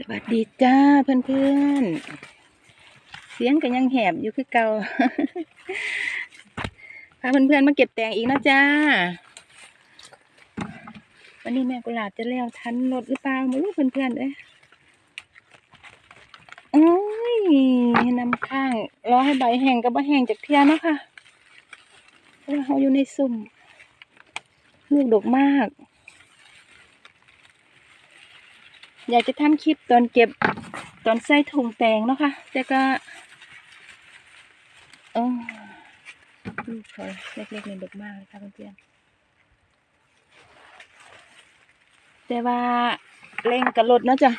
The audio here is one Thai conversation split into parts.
สวัสดีจ้าเพื่อนๆ เสียงกันยังแหบอยู่คือเก่าพาเพื่อนๆมาเก็บแตงอีกนะจ้า วันนี้แม่กุหลาบจะแล้วทันรถหรือเปล่าไม่รู้เพื่อนๆเอ้ยโอ้ยนำข้างรอให้ใบแห้งกับใบแห้งจากเทียเนาะค่ะเพราะว่าเขาอยู่ในสุ่มลูกดกมาก อยากจะทำคลิปตอนเก็บตอนใส่ถุงแตงเนาะค่ะแต่ก็เออลูกเขาเล็กๆในดกมากเลยค่ะเพื่อนๆแต่ว่าเร่งกระลดนะจ้ะ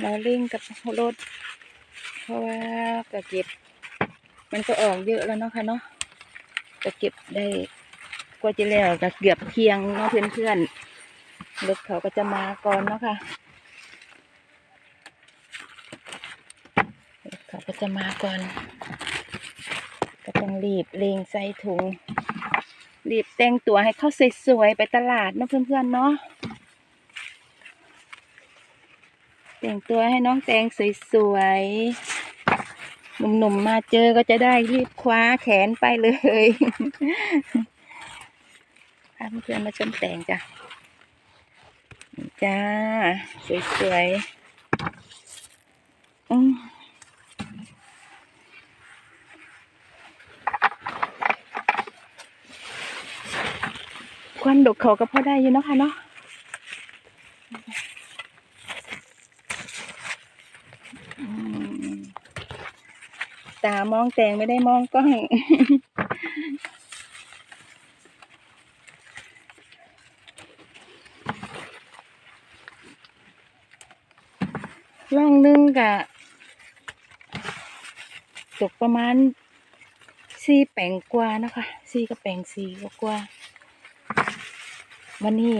เราเร่งกับรถเพราะว่าก็เก็บ มันก็ออกเยอะแล้วเนาะค่ะเนาะ ก็เก็บได้กว่าจะแล้วก็เกือบเที่ยงเนาะเพื่อนๆรถเขาก็จะมาก่อนเนาะค่ะรถเขาก็จะมาก่อน ก็ต้องรีบเลงใส่ถุง รีบแต่งตัวให้เขาสวยๆไปตลาดเนาะเพื่อนๆเนาะแต่งตัวให้น้องแตงสวยๆ หนุ่มๆมาเจอก็จะได้รีบคว้าแขนไปเลยพาเพื่อนมาชมแต่งจ้ะจ้า สวยๆอืมความดกเขาก็พอได้อยู่เนาะค่ะเนาะ ตามองแตงไม่ได้มองกล้อง ล่องนึงกะ ตกประมาณสี่แปงกว่านะคะสี่กับแปงสี่กว่าวันนี้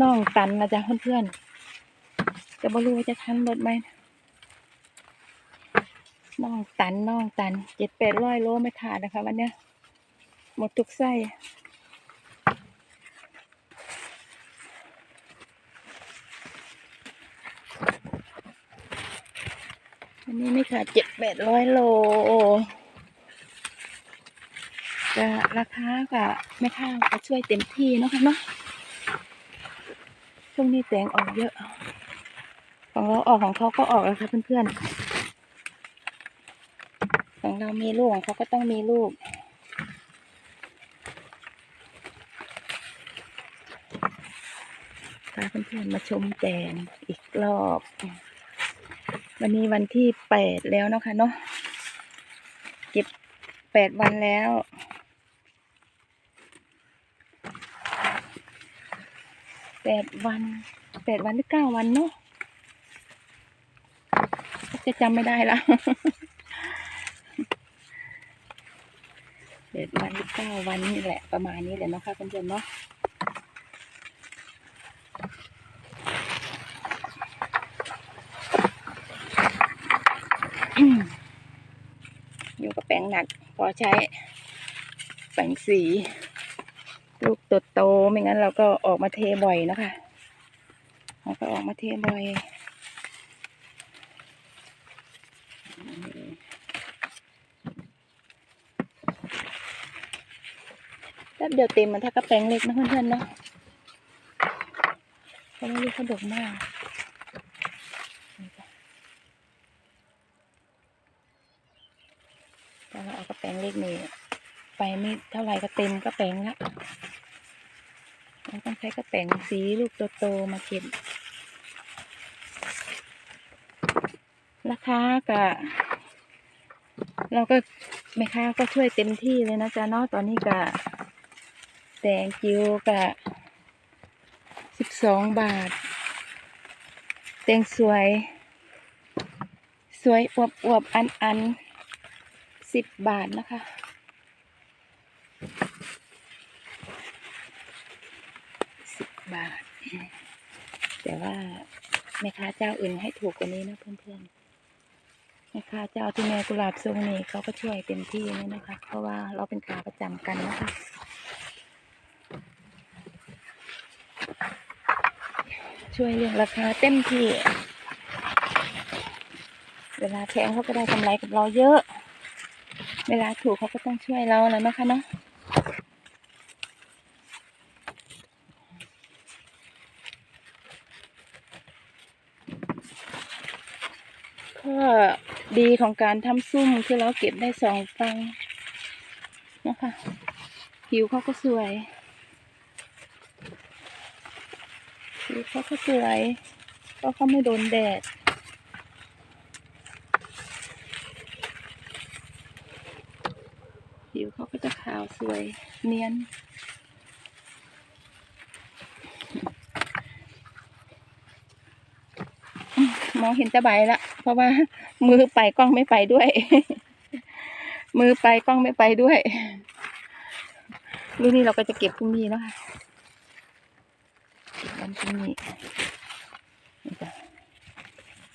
น้องตันนะจ๊ะเพื่อนๆจะบ่รู้ว่าจะทันรถไหมน่ น่องตันน่องตันเจ็ดแปดร้อยโลไม่ขาดนะคะวันเนี้ยหมดทุกไส้วันนี้ไม่ขาดเจ็ดแปดร้อยโลก็ราคาก็ไม่ค่าก็ช่วยเต็มที่เนาะค่ะเนาะช่วงนี้แตงออกเยอะ ของเราออกของเขาก็ออกแล้วค่ะเพื่อนๆ ของเรามีลูกของเขาก็ต้องมีลูกพาเพื่อนๆมาชมแตนอีกรอบ วันนี้วันที่แปดแล้วนะคะเนาะเก็บแปดวันแล้วแปดวันแปดวันหรือเก้าวันเนาะจะจำไม่ได้และ เด็ดวันที่เก้าวันนี่แหละประมาณนี้แหละเนาะค่ะเพื่อนๆเนาะอยู่กับแปลงหนัก พอใช้แปลงสี ลูกโตๆไม่งั้นเราก็ออกมาเทบ่อยเนาะคะเราก็ออกมาเทบ่อย ป๊บเดียวเต็มมันถ้ากระแปงเล็กนะเพื่อนๆเนาะเพราะว่าลูกเขาดกมากนี่จ้ะแต่เราเอากระแปงเล็กนี่ไปไม่เท่าไหร่ก็เต็มกระแปงละเราต้องใช้กระแปงสีลูกโตๆมาเก็บราคากะเราก็แม่ค้าก็ช่วยเต็มที่เลยนะจ๊ะเนาะตอนนี้กะ แตงจิวกะสิบสองบาท แตงสวย สวยอวบอวบอันอันสิบบาทนะคะ สิบบาท แต่ว่าแม่ค้าเจ้าอื่นให้ถูกกว่านี้นะเพื่อนๆแม่ค้าเจ้าที่แม่กุหลาบทรงนี่เขาก็ช่วยเต็มที่เลยนะคะ เพราะว่าเราเป็นขาประจำกันนะคะ ช่วยเรื่องราคาเต็มที่ เวลาแพงเขาก็ได้กำไรกับเราเยอะ เวลาถูกเขาก็ต้องช่วยเราแล้วนะคะเนาะข้อดีของการทำซุ่มคือเราเก็บได้สองฟังนะคะผิวเขาก็สวย ผิวเขาก็สวยเพราะเขาไม่โดนแดดผิวเขาก็จะขาวสวยเนียน มองเห็นต่ใบละ เพราะว่ามือไปกล้องไม่ไปด้วย มือไปกล้องไม่ไปด้วยรุ่นนี้เราก็จะเก็บพรุ่งนี้แล้วค่ะ เก็บวันพรุ่งนี้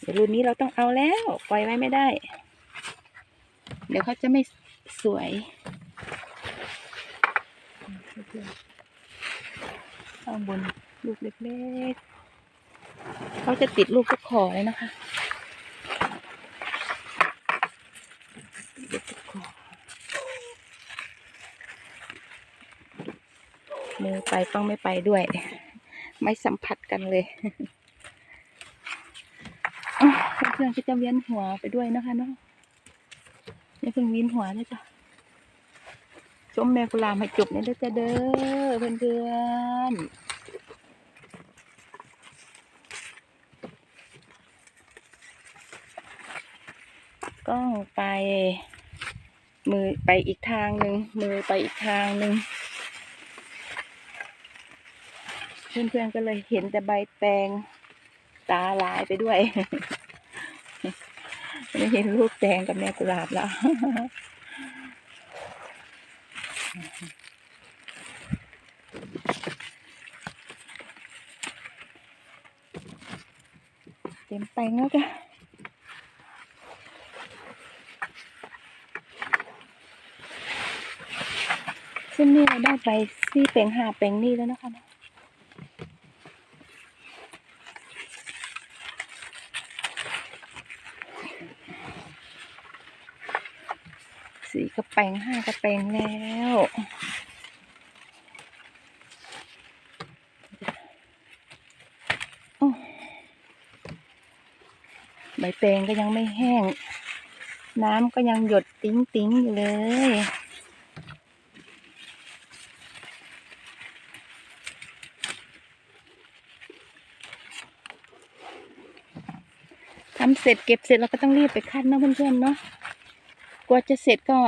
เดี๋ยวรุ่นนี้เราต้องเอาแล้ว ปล่อยไว้ไม่ได้ เดี๋ยวเขาจะไม่สวยข้างบนลูกเล็กๆเขาจะติดลูกก็ขอเลยนะคะลูกตะขอมือไปต้องไม่ไปด้วย ไม่สัมผัสกันเลยเพื่อนๆก็จะเวียนหัวไปด้วยนะคะเนาะนี่เพิ่งเวียนหัวนะจ๊ะชมแม่กุลาบให้จบเนี่ยเด้อจ้ะเด้อเพื่อนๆกล้องไปมือไปอีกทางหนึ่งมือไปอีกทางหนึ่ง เพื่อนๆก็เลยเห็นแต่ใบแตงตาลายไปด้วยไม่เห็นลูกแตงกับแม่กุหลาบแล้วเต็มแปลงแล้วจ้ะซึ่งนี่เราได้ไปซี่เป่งหาเป่งนี่แล้วนะคะ แปงห้ากระแปงแล้วโอ้ใบแตงก็ยังไม่แห้ง น้ำก็ยังหยดติ้งติ้งอยู่เลยทำเสร็จเก็บเสร็จเราก็ต้องรีบไปคัดเนาะเพื่อนๆเนาะกว่าจะเสร็จก็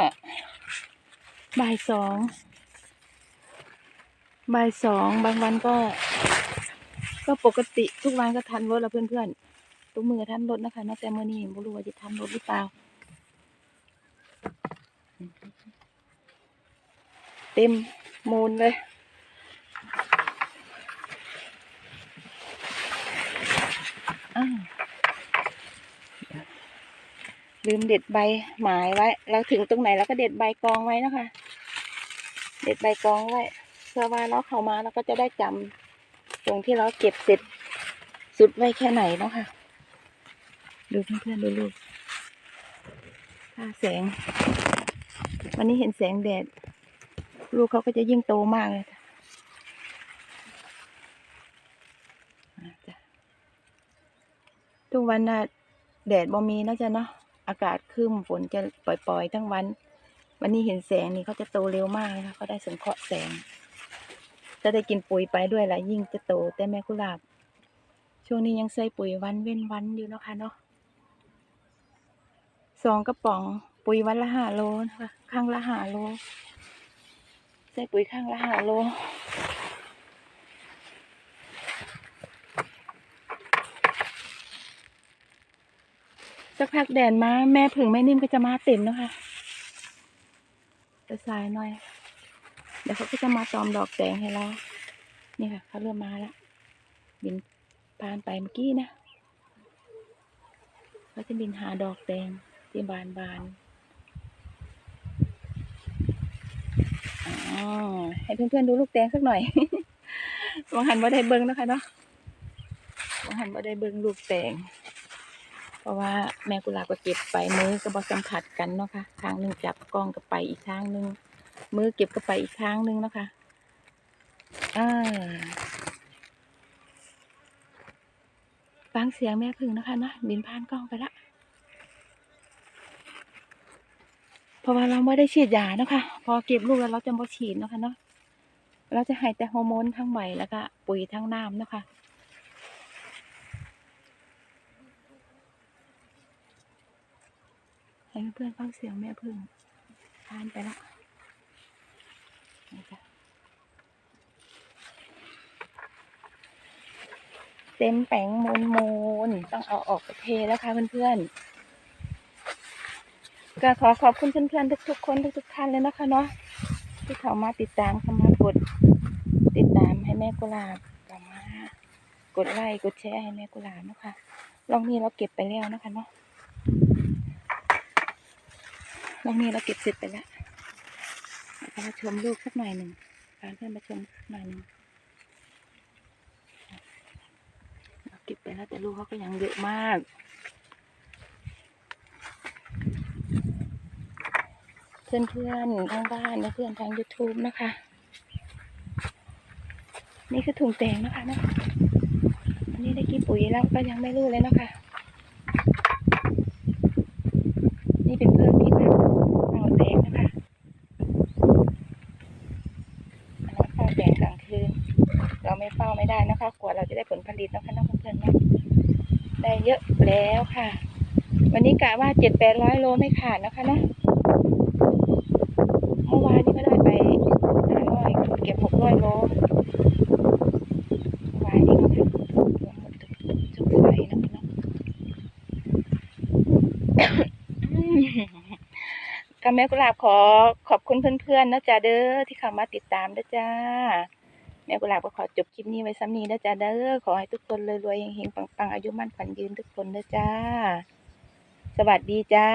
บ่ายสองบ่ายสองบางวันก็ ก็ปกติทุกวันก็ทันรถแล้วเพื่อนๆทุกมือทันรถนะคะนอกแต่เมื่อนี้ไม่รู้ว่าจะทันรถหรือเปล่า เต็มมูลเลยลืมเด็ดใบหมายไว้ เราถึงตรงไหนเราก็เด็ดใบกองไว้นะคะ เด็ดใบกองไว้เพื่อว่าเราเข้ามาเราก็จะได้จำตรงที่เราเก็บเสร็จสุดไว้แค่ไหนเนาะค่ะ ดูเพื่อนๆดูลูกค่าแสง วันนี้เห็นแสงแดด ลูกเขาก็จะยิ่งโตมากเลยค่ะทุกวันน่ะแดดบ่มีนะจ๊ะเนาะอากาศครึ้มฝนจะปล่อยๆ ทั้งวัน วันนี้เห็นแสงนี่เขาจะโตเร็วมากเลยค่ะเขาได้สงเคราะห์แสงจะได้กินปุ๋ยไปด้วยละยิ่งจะโตแต่แม่กุหลาบ ช่วงนี้ยังใส่ปุ๋ยวันเว้นวันอยู่นะคะเนาะสองกระป๋องปุ๋ยวันละห้าโลนะคะข้างละห้าโล ใส่ปุ๋ยข้างละห้าโลสักพักแดดมา แม่ผึ่งแม่นิ่มก็จะมาเต็มแล้วค่ะ จะสายหน่อย เดี๋ยวเขาก็จะมาตอมดอกแดงให้เรา นี่ค่ะเขาเริ่มมาแล้ว บินผ่านไปเมื่อกี้นะเขาจะบินหาดอกแดงที่บานบานๆให้เพื่อนๆดูลูกแดงสักหน่อยมองหันว่ได้เบิ้งนะคะเนาะว่าหันบ่ได้เบิ่งลูกแตง เพราะว่าแม่กุหลาบก็เก็บไปมือก็บ่สัมผัสกันเนาะค่ะทางหนึ่งจับกล้องก็ไปอีกทางหนึ่งมือเก็บก็ไปอีกทางหนึ่งเนาะค่ะอ่าฟังเสียงแม่พึ่งนะคะเนาะบินผ่านกล้องไปละเพราะว่าเราไม่ได้ฉีดยาเนาะค่ะพอเก็บลูกแล้วเราจะบ่ฉีดเนาะค่ะเนาะเราจะให้แต่ฮอร์โมนทั้งใบแล้วก็ปุ๋ยทั้งน้ำเนาะค่ะ ให้ เพื่อนๆฟังเสียงแม่พึ่งผ่านไปละนี่จ้ะเต็มแป้งมูลมูลต้องเอาออกไปเทแล้วค่ะเพื่อนๆ ก็ขอขอบคุณเพื่อนๆทุกๆคนทุกๆท่านเลยนะคะเนาะที่เข้ามาติดตามเข้ามากด ติดตามให้แม่กุหลาบกลับมากดไลค์กดแชร์ให้แม่กุหลาบนะคะลองนี้เราเก็บไปแล้วนะคะเนาะ ลองนี้เราเก็บเสร็จไปแล้วมาชมลูกสักหน่อยหนึ่งพาเพื่อนมาชมสักหน่อยหนึ่งเราเก็บไปแล้วแต่ลูกเขาก็ยังเยอะมากเพื่อนๆทางบ้านและเพื่อนทาง YouTube นะคะ นี่คือถุงแตงนะคะนะอันนี้ได้กี่ปุ๋ยแล้วก็ยังไม่รู้เลยนะคะ นี่เป็นเพิ่งที่ทำเอาแดงนะคะอันนั้นเฝ้าแดงกลางคืน เราไม่เฝ้าไม่ได้ นะคะกว่าเราจะได้ผลผลิตนะคะน้องเพื่อนๆนะได้เยอะแล้วค่ะ วันนี้กะว่าเจ็ดแปดร้อยโลไม่ขาดนะคะเนาะเมื่อวานนี้ก็ได้ไปห้าร้อยเก็บหกร้อยโลเมื่อวานนี้ก็ทำจุกไฟนะคะเนาะกับแม่กุหลาบขอขอบคุณเพื่อนๆนะจ๊ะเด้อที่เข้ามาติดตามนะจ้า แม่กุหลาบก็ขอจบคลิปนี้ไว้ซ้ำนี้นะจ๊ะเด้อขอให้ทุกคนรวยๆเฮงๆปังๆอายุมั่นขวัญยืนทุกคนนะจ้า สวัสดีจ้า